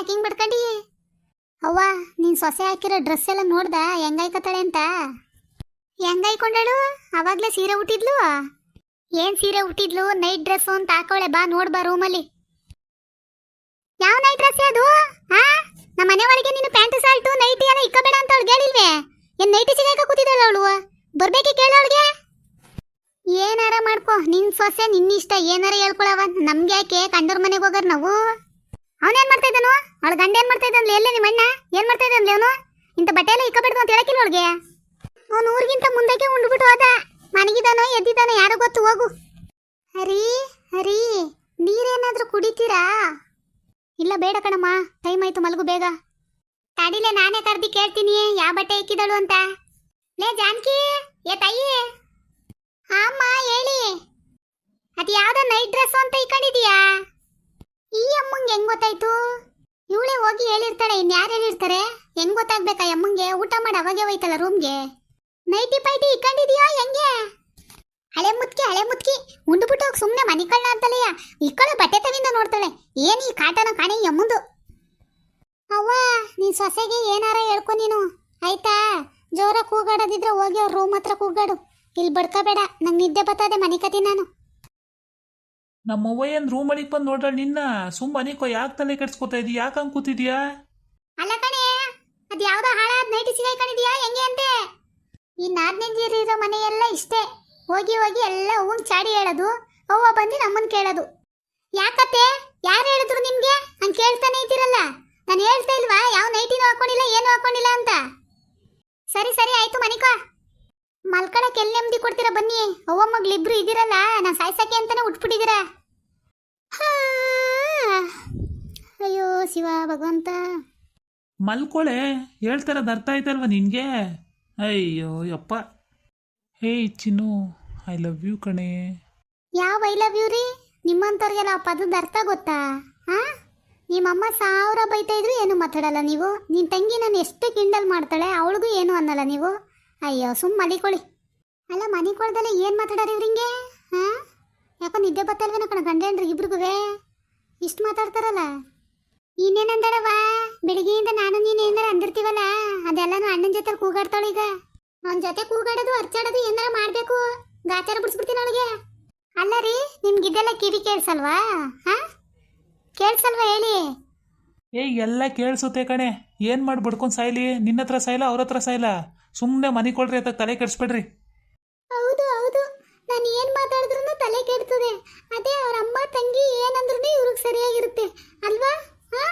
ಯಾಕೆ ಹಿಂಗ್ ಬಿಡ್ಕಂಡಿ ಅವ್ವ, ನೀನ್ ಸೊಸೆ ಹಾಕಿರೋ ಡ್ರೆಸ್ ಎಲ್ಲ ನೋಡ್ದ ಹೆಂಗಾಯ್ಕತ್ತಾಳೆ ಅಂತ? ಹೆಂಗಾಯ್ಕೊಂಡಳು? ಅವಾಗ್ಲೇ ಸೀರೆ ಉಟ್ಟಿದ್ಲು? ಏನ್ ಸೀರೆ ಉಟ್ಟಿದ್ಲು? ನೈಟ್ ಡ್ರೆಸ್ ಅಂತ ಹಾಕೋಳೆ, ಬಾ ನೋಡ್ ಬಾ ರೂಮಲ್ಲಿ ಯಾವ ನೈಟ್ ಡ್ರೆಸ್ ಅದು? ಹಾ ನಮ್ಮ ಮನೆ ಒಳಗೆ ನೀನು ಪ್ಯಾಂಟ್ ಸಾಲ್ಟು ನೈಟಿ ಎಲ್ಲ ಇಕ್ಕಬೇಡ ಅಂತ ಅವಳು ಹೇಳಿಲ್ವೇ ಏನ್ ನೈಟಿ ಸಿಗಾಕ ಕೂತಿದ್ದಾಳ ಅವಳು? ಬರ್ಬೇಕಿ ಕೇಳ ಅವಳಿಗೆ. ಏನಾರ ಮಾಡ್ಕೋ, ನಿನ್ ಸೊಸೆ ನಿನ್ನಿಷ್ಟ ಏನಾರ ಹೇಳ್ಕೊಳವ. ನಮ್ಗೆ ಯಾಕೆ ಕಂಡೋರ್ ಮನೆಗೆ ಹೋಗೋರ್ ನಾವು? ಅವನೇನ್ ಮಾಡ್ತಾ ಇದ್ದಾನು? ಅವಳ ಗಂಡ ಏನ್ ಮಾಡ್ತಾ ಇದ್ದಾನೆ ಎಲ್ಲೇ ನಿಮ್ಮ ಅಣ್ಣ? ಏನ್ ಮಾಡ್ತಾ ಇದ್ದಾನೆ ಅವನು? ಇಂಥ ಬಟ್ಟೆ ಎಲ್ಲ ಇಕ್ಕಬೇಡ್ದು ಅಂತ ಹೇಳಕ್ಕಿಲ್ಲ ಅವಳಿಗೆ? ಅವನು ಊರಿಗಿಂತ ಮುಂದಕ್ಕೆ ಉಂಡ್ಬಿಟ್ಟು ಹೋದ. ಮನಗಿದಾನೋ ಎದ್ದಿದ್ದಾನೋ ಯಾರೋ ಗೊತ್ತು, ಹೋಗು. ಹರಿ ಹರಿ, ನೀರೇನಾದ್ರೂ ಕುಡಿತೀರಾ? ಇಲ್ಲ, ಬೇಡ ಕಣಮ್ಮ. ಟೈಮ್ ಆಯ್ತು, ಮಲಗು ಬೇಗ. ತಡಿಲೆ, ನಾನೇ ಕರ್ದಿ ಕೇಳ್ತೀನಿ. ಯಾವ ಬಟ್ಟೆ ಇಕ್ಕಿದಳು ಅಂತ? ಲೇ, ಜಾನ್ಕಿ, ಏ, ತಾಯಿ. ಅಮ್ಮ, ಹೇಳಿ. ಅದು ಯಾವ್ದೋ ನೈಟ್ ಡ್ರೆಸ್ ಅಂತ ಇಕ್ಕೊಂಡಿದೀಯಾ ಈ ಅಮ್ಮಂಗೆ ಹೆಂಗ್ ಗೊತ್ತಾಯ್ತು? ಇವಳೇ ಹೋಗಿ ಹೇಳಿರ್ತಾಳೆ ಇನ್ಯಾರು ಹೇಳಿರ್ತಾರೆ? ಹೆಂಗ್ ಗೊತ್ತಾಗ್ಬೇಕಾ ಅಮ್ಮಂಗೆ? ಊಟ ಮಾಡಿ ಅವಾಗೆ ಹೋಯ್ತಲ್ಲ ರೂಮ್ಗೆ ನೈಟಿ ಪೈಟಿ ಇಕ್ಕೊಂಡಿದೀಯಾ ಹೆಂಗೆ? ಹಳೆ ಮುತ್ಕಿ ಹಳೆ ಮುತ್ಕಿ. ಉಂಡ್ಬಿಟ್ಟು ಹೋಗಿ ಸುಮ್ಮನೆ ಮನಿಕಳ್ಳ ಅಂತಲೇ ಇಕ್ಕಳು ಬಟ್ಟೆ ತವಿಂದ ನೋಡ್ತಾಳೆ. ಏನ್ ಈ ಕಾಟನ ಕಾಣೆ ಅಮ್ಮಂದು? ಅವ್ವ ನೀನ್ ಸೊಸೆಗೆ ಏನಾರ ಹೇಳ್ಕೊ ನೀನು. ಆಯ್ತಾ? ಜೋರ ಕೂಗಾಡೋದಿದ್ರೆ ಹೋಗಿ ಅವ್ರ ರೂಮ್ ಹತ್ರ ಕೂಗಾಡು. ಇಲ್ಲಿ ಬಡ್ಕೋಬೇಡ. ನಂಗೆ ನಿದ್ದೆ ಬರ್ತದೆ ಮನಿಕತಿ ನಾನು. ನಮ್ಮವ್ವ ಏನ್ ರೂಮ್ ಬಂದು ನೋಡ್ರ ನಿನ್ನ? ಸುಮ್ ಅನಿಕೋ ಯಾಕೆ ತಲೆ ಕೆಡ್ಸ್ಕೊತಾ ಇದೀಯ? ಯಾಕೆ ಹಂಗ್ ಕೂತಿದ್ಯಾ? ಅಲ್ಲ ಕಣೆ, ಅದ್ ಯಾವ್ದೋ ಹಾಳಾದ ನೈಟಿ ಕಣಿದ್ಯಾ? ಹೆಂಗೆ ಅಂತೆ? ಈ ನಾದ್ನಿಂದಿರೋ ಮನೆ ಎಲ್ಲ ಇಷ್ಟೇ. ಹೋಗಿ ಹೋಗಿ ಎಲ್ಲ ಹೂವಿನ ಚಾಡಿ ಹೇಳೋದು, ಅವ್ವ ಬಂದು ನಮ್ಮನ್ ಕೇಳೋದು. ಯಾಕತ್ತೆ? ಯಾರು ಹೇಳಿದ್ರು ನಿಮ್ಗೆ? ಹಂಗ್ ಕೇಳ್ತಾನೆ ಇದ್ದೀರಲ್ಲ. ನಾನು ಹೇಳ್ತಾ ಇಲ್ವಾ, ಯಾವ ನೈಟಿನೂ ಹಾಕೊಂಡಿಲ್ಲ, ಏನು ಹಾಕೊಂಡಿಲ್ಲ ಅಂತ? ಸರಿ ಸರಿ, ಆಯ್ತು ಮನಿಕಾ ಮಲ್ಕಳಕ್ಕೆ ಎಲ್ಲಿ ನೆಮ್ಮದಿ ಕೊಡ್ತೀರಾ ಬನ್ನಿ? ಅವ್ವ ಮಗ್ಳಿಬ್ರು ಇದ್ದೀರಲ್ಲ ನಾನು ಸಾಯ್ಸಕ್ಕೆ ಅಂತಾನೆ ಉಟ್ಬಿಟ್ಟಿದ್ದೀರಾ. ಅಯ್ಯೋ ಶಿವ ಭಗವಂತ. ಮಲ್ಕೊಳೆ ಹೇಳ್ತಾರದು ಅರ್ಥ ಆಯ್ತಲ್ವ ನಿನ್ಗೆ? ಅಯ್ಯೋ ಯಪ್ಪ. ಹೇ ಚಿನ್ನು ಐ ಲವ್ ಯು ಕಣೆ. ಯಾವ ಐ ಲವ್ ಯು ರೀ? ನಿಮ್ಮಂಥವ್ರಿಗೆಲ್ಲ ಆ ಪದದ ಅರ್ಥ ಗೊತ್ತಾ? ಹಾ ನಿಮ್ಮಮ್ಮ ಸಾವಿರ ಬೈತಾ ಇದ್ರು ಏನು ಮಾತಾಡಲ್ಲ ನೀವು? ನಿನ್ನ ತಂಗಿ ನಾನು ಎಷ್ಟು ಕಿಂಡಲ್ ಮಾಡ್ತಾಳೆ ಅವಳಿಗೂ ಏನು ಅನ್ನಲ್ಲ ನೀವು? ಅಯ್ಯೋ ಸುಮ್ಮ ಮಲಿಕೊಳ್ಳಿ. ಅಲ್ಲ ಮನಿಕೊಳ್ದಲ್ಲ ಏನು ಮಾತಾಡಾರ ಇವ್ರಿಂಗೆ? ಹಾ ಯಾಕೋ ನಿದ್ದೆ ಬತ್ತಲ್ವೇನ ಕಣ ಗಂಡೇನ್ರಿ ಹೆಂಡ್ರಿಗೆ ಇಬ್ರಿಗೂ ಇಷ್ಟು ಮಾತಾಡ್ತಾರಲ್ಲ? ಇನ್ನೇನಂದಡವಾ ಬೆಳಿಗ್ಗೆಯಿಂದ ನಾನು ನೀನು ಏನಾರ ಅಂದಿರ್ತೀವಲ್ಲ? ಅದೆಲ್ಲಾನು ಅಣ್ಣನ ಜೊತೆ ಕೂಗಾಡ್ತಾಳೆ ಈಗ. ಅವನ ಜೊತೆ ಕೂಗಾಡೋದು ಅರ್ಚಾಡೋದು ಏನಾರ ಮಾಡಬೇಕು? ಗಾಚಾರ ಬಿಡಿಸ್ಬಿಡ್ತೀನಿ ಅವಳಿಗೆ. ಅಲ್ಲ ರೀ ನಿಮ್ಗಿದೆಲ್ಲ ಕಿವಿ ಕೇಳಿಸಲ್ವಾ? ಹಾ? ಕೇಳಿಸಲ್ವಾ ಹೇಳಿ? ಏ ಎಲ್ಲ ಕೇಳಿಸುತ್ತೆ ಕಣೆ. ಏನು ಮಾಡಿ ಬಡ್ಕೊಂಡು ಸಾಯ್ಲಿ? ನಿನ್ನ ಹತ್ರ ಸಾಯ್ಲ ಅವ್ರ ಹತ್ರ ಸಾಯ್ಲ? ಸುಮ್ಮನೆ ಮನೆ ಕೊಡ್ರಿ ಅಂತ ತಲೆ ಕೆಡಿಸ್ಬೇಡ್ರಿ. ಹೌದು ಹೌದು. ನಾನು ಏನು ತಲೆ ಕೆಡ್ತದೆ ಅದೇ ಅವ್ರ ಅಮ್ಮ ತಂಗಿ ಏನಂದ್ರೂ ಇವ್ರಿಗೆ ಸರಿಯಾಗಿರುತ್ತೆ. ಅಲ್ವಾ? ಹಾ?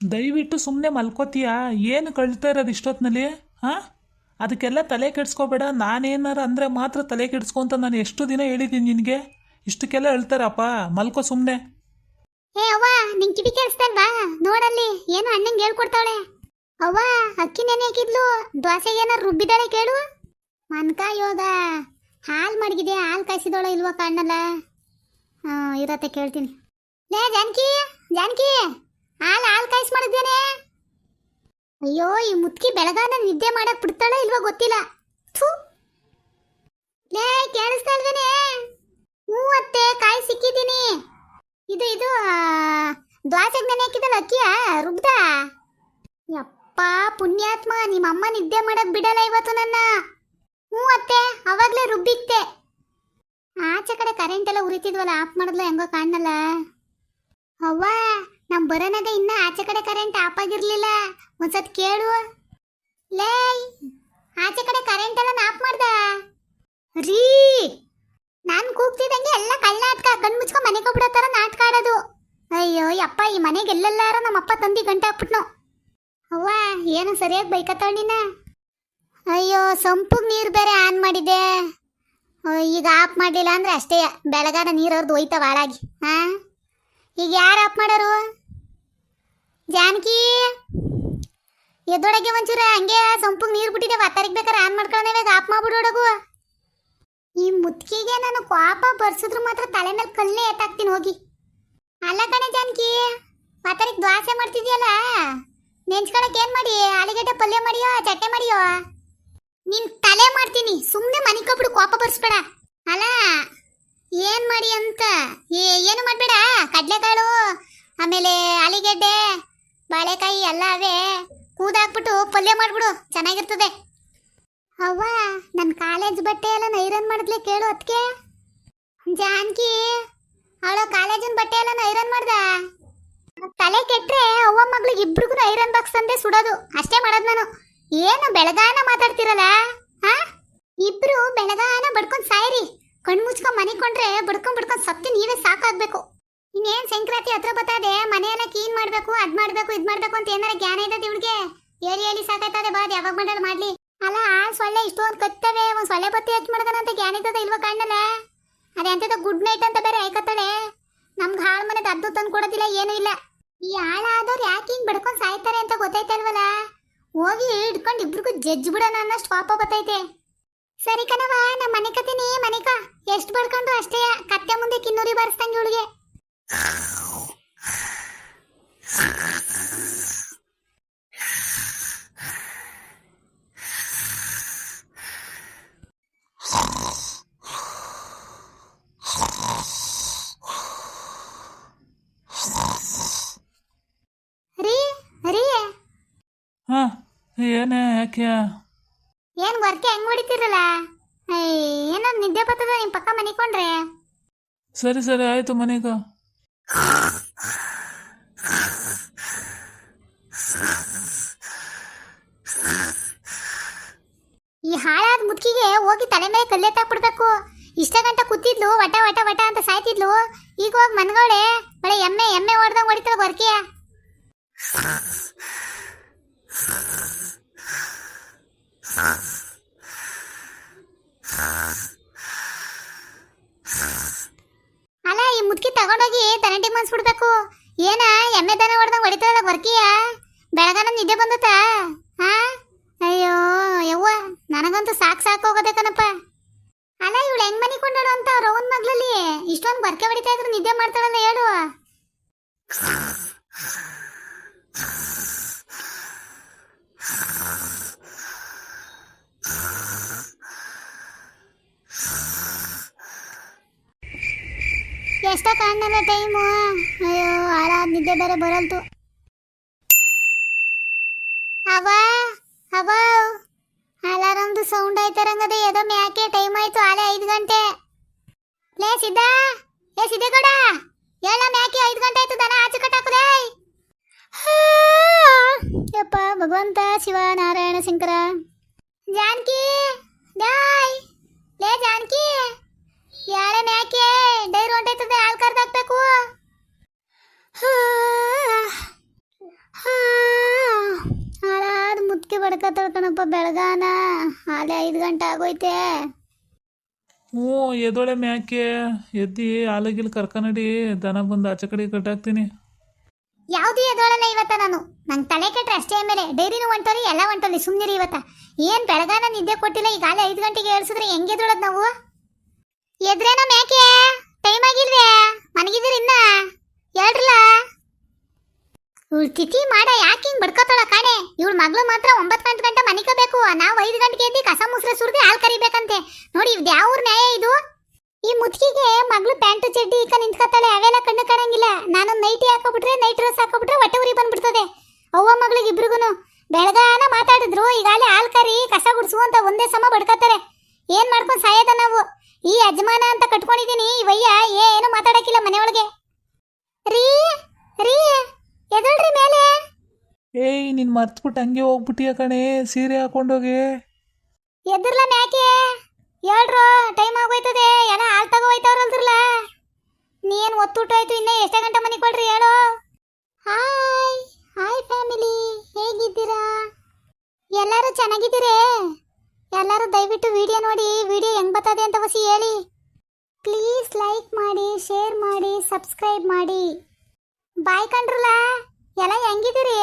ದಯವಿಟ್ಟು ಸುಮ್ಮನೆ ಮಲ್ಕೋತೀಯಾ? ಏನು ಕಳ್ತಾ ಇರೋದು ಇಷ್ಟೊತ್ತಿನಲ್ಲಿ ಹಾ? ಅದಕ್ಕೆಲ್ಲ ತಲೆ ಕೆಡಿಸ್ಕೋಬೇಡ. ನಾನೇನಾರ ಅಂದರೆ ಮಾತ್ರ ತಲೆ ಕೆಡ್ಸ್ಕೊಂತ ನಾನು ಎಷ್ಟು ದಿನ ಹೇಳಿದ್ದೀನಿ ನಿನಗೆ? ಇಷ್ಟಕ್ಕೆಲ್ಲ ಹೇಳ್ತಾರಪ್ಪ. ಮಲ್ಕೋ ಸುಮ್ಮನೆ ಏ ಅವ್ವ ನಿಂಗೆ ಕಿವಿ ಕೇಳಿಸ್ತಲ್ವಾ ನೋಡಲ್ಲಿ ಏನು ಅಣ್ಣಂಗೆ ಹೇಳ್ಕೊಡ್ತಾಳೆ. ಅವ್ವ ಅಕ್ಕಿ ನೆನೆ ಹಾಕಿದ್ಲು. ದೋಸೆ ಏನಾರು ರುಬ್ಬಿದಾಳೆ ಕೇಳು. ಮನ್ಕ ಯೋಗ ಹಾಲು ಮಡಗಿದೆ ಹಾಲು ಕಾಯಿಸಿದೋಳ ಇಲ್ವಾ ಕಾಣಲ್ಲ ಹಾಂ, ಇರತ್ತೆ, ಕೇಳ್ತೀನಿ. ಲೇ, ಜಾನಕಿ! ಜಾನಕಿ! ಹಾಲು ಹಾಲು ಕಾಯಿಸಿ ಮಾಡಿದ್ದೇನೆ ಅಯ್ಯೋ, ಈ ಮುತ್ಕಿ ಬೆಳಗಾನ ನಿದ್ದೆ ಮಾಡಕ್ ಬಿಡ್ತಾಳ ಇಲ್ವಾ ಗೊತ್ತಿಲ್ಲ. ಥೂ! ಲೇ, ಕೇಳಿಸ್ತಾ ಇಲ್ವೇನೆ? ಅತ್ತೆ ಕಾಯಿ ಸಿಕ್ಕಿದ್ದೀನಿ. ಇದು ಇದು ದ್ವಾಸೆಗೆ ನೆನೆ ಹಾಕಿದಲ್ಲ ಅಕ್ಕಿಯ? ರುಬ್ದ ಯಪ್ಪ, ಪುಣ್ಯಾತ್ಮ ನಿಮ್ಮ ಅಮ್ಮ ನಿದ್ದೆ ಮಾಡಕ್ ಬಿಡಲ್ಲ ಇವತ್ತು ನನ್ನ. ಹ್ಞೂ ಅತ್ತೆ, ಅವಾಗಲೇ ರುಬ್ಬಿತ್ತೆ ಆಚೆ ಕಡೆ ಕರೆಂಟ್ ಎಲ್ಲ ಉರಿತಿದ್ವಲ್ಲ ಆಫ್ ಮಾಡಿದ್ಲ ಹೆಂಗೋ ಕಾಣಲ್ಲ ಅವ್ವ ನಮ್ಮ ಬರೋನಾಗ ಇನ್ನ ಆಚೆ ಕಡೆ ಕರೆಂಟ್ ಆಫ್ ಆಗಿರ್ಲಿಲ್ಲ. ಒಂದ್ಸತ್ ಕೇಳು. ಲೇ, ಆಚೆ ಕಡೆ ಕರೆಂಟ್ ಎಲ್ಲ ಆಫ್ ಮಾಡ್ದ? ರೀ, ನಾನು ಕೂಗ್ತಿದಂಗೆ ಎಲ್ಲ ಕಳ್ಳಾಟ್ಕ ಕಣ್ ಮುಚ್ಕೊಂಡು ಮನೆಗೆ ಹೋಗ್ಬಿಡೋ ತರ ನಾಟಕ ಆಡೋದು. ಅಯ್ಯೋ ಅಪ್ಪ ಈ ಮನೆಗೆ ಎಲ್ಲೆಲ್ಲಾರ ನಮ್ಮಪ್ಪ ತಂದಿ ಗಂಟೆ ಹಾಕ್ಬಿಟ್ನು ಅವ್ವ, ಏನು ಸರಿಯಾಗಿ ಬೈಕತ್ತಾಳ ನೀನ? ಅಯ್ಯೋ, ಸಂಪಿಗೆ ನೀರು ಬೇರೆ ಆನ್ ಮಾಡಿದೆ ಈಗ ಆಫ್ ಮಾಡಲಿಲ್ಲ ಅಂದ್ರೆ ಅಷ್ಟೇ ಬೆಳಗಾನ ನೀರು ಅವ್ರದ್ದು ಹೋಯ್ತಾವ ಹಾಳಾಗಿ. ಹಾಂ? ಈಗ ಯಾರು ಆಫ್ ಮಾಡೋರು? ಜಾನಕಿ? ಎದ್ದೊಳಗೆ ಒಂಚೂರು ಹಂಗೆ ಸಂಪುಗ್ ನೀರು ಬಿಟ್ಟಿದೆ ಒತ್ತಾರಿಗೆ ಬೇಕಾದ್ರೆ ಆನ್ ಮಾಡ್ಕೊಳ್ಳೋಣ ಆಫ್ ಮಾಡ್ಬಿಡೋಡಗು ಈ ಮುತ್ಕಿಗೆ ನಾನು ಕೋಪ ಬರ್ಸಿದ್ರು ಮಾತ್ರ ತಲೆ ಮೇಲೆ ಕಲ್ಲೇ ಎತ್ತಾಕ್ತೀನಿ, ಹೋಗಿ. ಅಲ್ಲ ಕಣೆ ಜಾನಕಿ ಒತ್ತಾರಿಗೆ ದ್ವಾಸೆ ಮಾಡ್ತಿದ್ಯಲ್ಲ? ನೆಂಚ್ಕೊಳಕ್ ಏನು ಮಾಡಿ? ಆಲೂಗಡ್ಡೆ ಪಲ್ಯ ಮಾಡಿಯೋ, ಚಟ್ನಿ ಮಾಡಿಯೋ? ನಿನ್ ತಲೆ ಮಾಡ್ತೀನಿ. ಸುಮ್ಮನೆ ಮನಿಕೊಬ್ಬಿಡು ಕೋಪ ಬರ್ಸ್ಬೇಡ. ಅಲ್ಲ ಏನ್ ಮಾಡಿ ಅಂತ? ಏನು ಮಾಡ್ಬೇಡ? ಕಡ್ಲೆಕಾಳು, ಆಮೇಲೆ ಅಲಿಗೆಡ್ಡೆ ಬಾಳೆಕಾಯಿ ಎಲ್ಲ ಅವೇ ಕೂದಾಕ್ಬಿಟ್ಟು ಪಲ್ಯ ಮಾಡ್ಬಿಡು. ಚೆನ್ನಾಗಿರ್ತದೆ. ಅವ್ವ ನನ್ನ ಕಾಲೇಜ್ ಬಟ್ಟೆ ಎಲ್ಲ ನೈರನ್ ಮಾಡಿದ್ಲೆ ಕೇಳು ಅದಕ್ಕೆ ಜಾನ್ಕಿ, ಅವಳು ಕಾಲೇಜಿನ ಬಟ್ಟೆ ಎಲ್ಲ ಐರನ್ ಮಾಡ್ದ? ತಲೆ ಕೆಟ್ರೆ ಅವ್ವ ಮಗ್ಳಿಗೆ ಇಬ್ರಿಗೂ ಐರನ್ ಬಾಕ್ಸ್ ತಂದೆ ಸುಡೋದು. ಅಷ್ಟೇ ಮಾಡೋದು ನಾನು. ಏನು ಬೆಳಗಾನ ಮಾತಾಡ್ತಿರಲ್ಲ? ಹಾ ಇಬ್ರು ಬೆಳಗಾನ ಬಡ್ಕೊಂಡ್ ಸಾಯ್ರಿ. ಕಣ್ ಮುಚ್ಕೊಂಡ್ ಮನೆ ಕೊಂಡ್ರೆ ಬಡ್ಕೊಂಡ್ ಬಡ್ಕೊಂಡ್ ಸತ್ತಿ ನೀವೇ ಸಾಕಾಗ್ಬೇಕು. ಇನ್ನೇನ್ ಸಂಕ್ರಾಂತಿ ಹತ್ರ ಬತ್ತಾದೆ, ಮನೆಯೆಲ್ಲ ಕ್ಲೀನ್ ಮಾಡ್ಬೇಕು, ಅದ್ ಮಾಡ್ಬೇಕು, ಇದ್ ಮಾಡ್ಬೇಕು ಅಂತ ಏನಾರ ಜ್ಞಾನ ಇದ್ದದ ಇವಳಿಗೆ ಏರಿ ಏಳಿ ಸಾಕಾಯ್ತದೆ, ಬಾದ್ ಯಾವಾಗ ಮಾಡಲ್ ಮಾಡ್ಲಿ. ಅಲ್ಲ, ಆ ಸೊಳ್ಳೆ ಇಷ್ಟೊಂದು ಕತ್ತವೆ, ಒಂದ್ ಸೊಳ್ಳೆ ಬತ್ತಿ ಹಚ್ಚ ಅಂತ ಜ್ಞಾನ ಇದ್ದದ ಇಲ್ವಾ ಕಾಣಲ್ಲ ಅದೇ ಅಂತದ ಗುಡ್ ನೈಟ್ ಅಂತ ಬೇರೆ ಐಕತ್ತಾಳೆ ನಮ್ಗ್ ಹಾಳ್ ಮನೆದ ಅದ್ದು ತಂದು ಕೊಡೋದಿಲ್ಲ ಏನೂ ಇಲ್ಲ. ಈ ಹಾಳಾದವ್ರು ಯಾಕೆ ಹಿಂಗ್ ಬಡ್ಕೊಂಡ್ ಸಾಯ್ತಾರೆ ಅಂತ ಗೊತ್ತಾಯ್ತಲ್ವಲ್ಲ? ಹೋಗಿ ಹಿಡ್ಕೊಂಡು ಇಬ್ರಿಗೂ ಜಡ್ಜ್ ಬಿಡೋಣ ಅನ್ನೋಷ್ಟು ಪಾಪ ಬತ್ತೈತೆ ಸರಿ ಕಣವ ನಾ ಮನೆ ಕತ್ತೀನಿ ಮನೆಕ ಎಷ್ಟು ಬಡ್ಕೊಂಡು ಅಷ್ಟೇ ಕತ್ತೆ ಮುಂದೆ ಕಿನ್ನೂರಿ ಬಾರಿಸ್ದಂಗೆ ಇವಳಿಗೆ. ರೀ ರೀ. ಹಾಂ ಏನೇ ಯಾಕೆ ಏನ್ ವರ್ಕೆ ಹೆಂಗ್ ಹೊಡಿತಿರಲ್ಲ? ಏನೋ ನಿದ್ದೆ ಬರ್ತದ ನಿಮ್ ಪಕ್ಕ ಮನಿಕೊಂಡ್ರೆ ಸರಿ ಸರಿ ಆಯ್ತು ಮನೆಗ ಈ ಹಾಳಾದ ಮುದುಕಿಗೆ ಹೋಗಿ ತಲೆ ಮೇಲೆ ಕಲ್ಲೆತ್ತಾಕ್ಬಿಡ್ಬೇಕು ಇಷ್ಟ ಗಂಟ ಕೂತಿದ್ಲು ವಟ ವಟ ವಟ ಅಂತ ಸಾಯ್ತಿದ್ಲು. ಈಗ ಹೋಗಿ ಮನ್ಗೋಳೆ ಮಳೆ ಎಮ್ಮೆ ಎಮ್ಮೆ ಹೊಡೆದಂಗೆ ಹೊಡಿತಾಳ ಗೊರ್ಕೆಯ ಅಲ್ಲ ಈ ಮುದುಕಿ ತಗೊಂಡೋಗಿ ತನಟಿ ಮನ್ಸ್ಬಿಡ್ಬೇಕು ಏನ, ಎಮ್ಮೆ ದನ ಹೊಡ್ದಂಗ್ ಹೊಡಿತಾಳ ಗೊರ್ಕೆಯ? ಬೆಳಗಾನ ನಿದ್ದೆ ಬಂದತ ಹಾ? ಅಯ್ಯೋ, ಯವ್ವ, ನನಗಂತೂ ಸಾಕ್ ಸಾಕು ಹೋಗೋದೆ ಕಣಪ್ಪ. ಅಲ್ಲ, ಇವಳು ಹೆಂಗ್ ಮನಿಕೊಂಡಳು ಅಂತ ಅವ್ರ ಅವನ್ ಮಗ್ಳಲ್ಲಿ? ಇಷ್ಟೊಂದು ಬರ್ಕೆ ಹೊಡಿತಾ ಇದ್ರು ನಿದ್ದೆ ಮಾಡ್ತಾಳಲ್ಲ ಹೇಳು ಎಷ್ಟ ಕಾಣಲ್ಲ ಟೈಮು ಅಯ್ಯೋ ಹಾಳಾದ ನಿದ್ದೆ ಬೇರೆ ಬರಲ್ತು. ಅವ ಅವ ಅಲಾರಂದು ಸೌಂಡ್ ಆಯ್ತಾರಂಗದ ಏದೋ ಮ್ಯಾಕೆ ಟೈಮ್ ಆಯ್ತು, ಆಲೆ ಐದು ಗಂಟೆ. ಲೇ ಸಿದ್ದ ಏ ಸಿದ್ದೇಗೌಡ ಹೇಳ ಮ್ಯಾಕೆ ಐದು ಗಂಟೆ ಆಯ್ತು, ದನ ಆಚೆ ಕಟ್ಟಾಕುದೇ ಯಪ್ಪ, ಭಗವಂತ, ಶಿವ, ನಾರಾಯಣ, ಶಂಕರ. ಜಾನಕಿ ಡಾಯ್ ಲೇ ಜಾನಕಿ, ಯಾಳೆ ಮ್ಯಾಕೆ? ಡೈರ್ ಹೊಂಟೈತದೆ ಹಾಲು ಕರ್ದಾಕ್ಬೇಕು. ಹಾಳಾದ ಮುದ್ಕೆ ಬಡ್ಕತ್ತಾಳ ಕಣಪ್ಪ ಬೆಳಗಾನ. ಆಲೆ ಐದು ಗಂಟೆ ಆಗೋಯ್ತೆ. ಹ್ಞೂ ಎದೊಳೆ ಮ್ಯಾಕೆ? ಎದ್ದಿ ಆಲಗಿಲ್ ಕರ್ಕನಡಿ ದನ ಬಂದು ಆಚೆ ಕಡೆ ಕಟ್ಟಾಕ್ತೀನಿ. ಯಾವ್ದು ಎದೊಳಲ್ಲ ಇವತ್ತ ನಾನು? ನಂಗೆ ತಲೆ ಕೆಟ್ಟರೆ ಅಷ್ಟೇ ಮೇಲೆ. ಡೈರಿನೂ ಹೊಂಟೋಲಿ ಎಲ್ಲ ಹೊಂಟೋಲಿ ಸುಮ್ಮನಿರಿ ಇವತ್ತ. ಏನು ಬೆಳಗಾನ ನಿದ್ದೆ ಕೊಟ್ಟಿಲ್ಲ ಈಗ ಆಲೆ ಐದು ಗಂಟೆಗೆ ಏಳ್ಸಿದ್ರೆ ಹೆಂಗೆ ಎದೋಳದ್ ನಾವು? ಎದ್ರೇನೋ ಮ್ಯಾಕೆ? ಟೈಮ್ ಆಗಿಲ್ವೇ? ಮನಗಿದ್ದೀರಿ ಇನ್ನ? ಹೇಳ್ರಲ್ಲ? ಇವಳು ತಿಥಿ ಮಾಡ ಯಾಕೆ ಹಿಂಗ್ ಬಡ್ಕೋತಾಳ ಕಾಣೆ? ಇವಳು ಮಗಳು ಮಾತ್ರ ಒಂಬತ್ತು ಗಂಟೆ ಗಂಟೆ ಮನಿಕಬೇಕು ನಾವು ಐದು ಗಂಟೆಗೆ ಎದ್ದು ಕಸ ಮುಸ್ರೆ ಸುರಿದು ಹಾಲು ಕರಿಬೇಕಂತೆ. ನೋಡಿ ಇದು ಯಾವ ನ್ಯಾಯ ಇದು? ಈ ಮುದುಕಿಗೆ ಮಗಳು ಪ್ಯಾಂಟು ಚಡ್ಡಿ ಈಗ ನಿಂತ್ಕೊತಾಳೆ, ಅವೆಲ್ಲ ಕಣ್ಣು ಕಾಣಂಗಿಲ್ಲ. ನಾನು ನೈಟಿ ಹಾಕೊಬಿಟ್ರೆ, ನೈಟ್ ಡ್ರೆಸ್ ಹಾಕೋಬಿಟ್ರೆ ಹೊಟ್ಟೆ ಉರಿ ಬಂದ್ಬಿಡ್ತದೆ. ಅವ್ವ ಮಗಳಿಗೆ ಇಬ್ರಿಗೂ ಬೆಳಗಾನ ಮಾತಾಡಿದ್ರು, ಈಗಾಗಲೇ ಹಾಲು ಕರಿ, ಕಸ ಗುಡ್ಸು ಅಂತ ಒಂದೇ ಸಮ ಬಡ್ಕೋತಾರೆ. ಏನ್ ಮಾಡ್ಕೊಂಡು ಸಾಯೋದ ನಾವು? ಈ ಯಜಮಾನ ಅಂತ ಕಟ್ಕೊಂಡಿದ್ದೀನಿ ಈ ವಯ್ಯ ಏನು ಮಾತಾಡಕ್ಕಿಲ್ಲ ಮನೆಯೊಳಗೆ. ರೀ ರೀ ಎದಳ್ರಿ ಮೇಲೆ. ಏಯ್ ನಿನ್ ಮರ್ತ್ಬಿಟ್ಟು ಹಂಗೆ ಹೋಗ್ಬಿಟ್ಟಿಯ ಕಣೆ ಸೀರೆ ಹಾಕೊಂಡೋಗಿ. ಎದ್ರಲ್ಲ ಮ್ಯಾಕೆ ಹೇಳ್ರು ಟೈಮ್ ಆಗೋಯ್ತದೆ ಎಲ್ಲ ಹಾಲ್ ತಗೋ ಹೋಯ್ತವ್ರಲ್ದ್ರಲ್ಲ ನೀನ್ ಒತ್ತುಟಾಯ್ತು ಇನ್ನ ಎಷ್ಟೇ ಗಂಟೆ ಮನೆ ಕೊಡ್ರಿ ಹೇಳು. ಹಾಯ್ ಹಾಯ್ ಫ್ಯಾಮಿಲಿ ಹೇಗಿದ್ದೀರಾ? ಎಲ್ಲರೂ ಚೆನ್ನಾಗಿದ್ದೀರೇ? ಎಲ್ಲರೂ ದಯವಿಟ್ಟು ವಿಡಿಯೋ ನೋಡಿ, ವಿಡಿಯೋ ಹೆಂಗ್ ಬರ್ತದೆ ಅಂತ ಹೊಸಿ ಹೇಳಿ. ಪ್ಲೀಸ್ ಲೈಕ್ ಮಾಡಿ ಶೇರ್ ಮಾಡಿ ಸಬ್ಸ್ಕ್ರೈಬ್ ಮಾಡಿ. ಬಾಯ್ ಕಂಡ್ರಲ್ಲ ಎಲ್ಲ ಹೆಂಗಿದ್ದೀರಿ?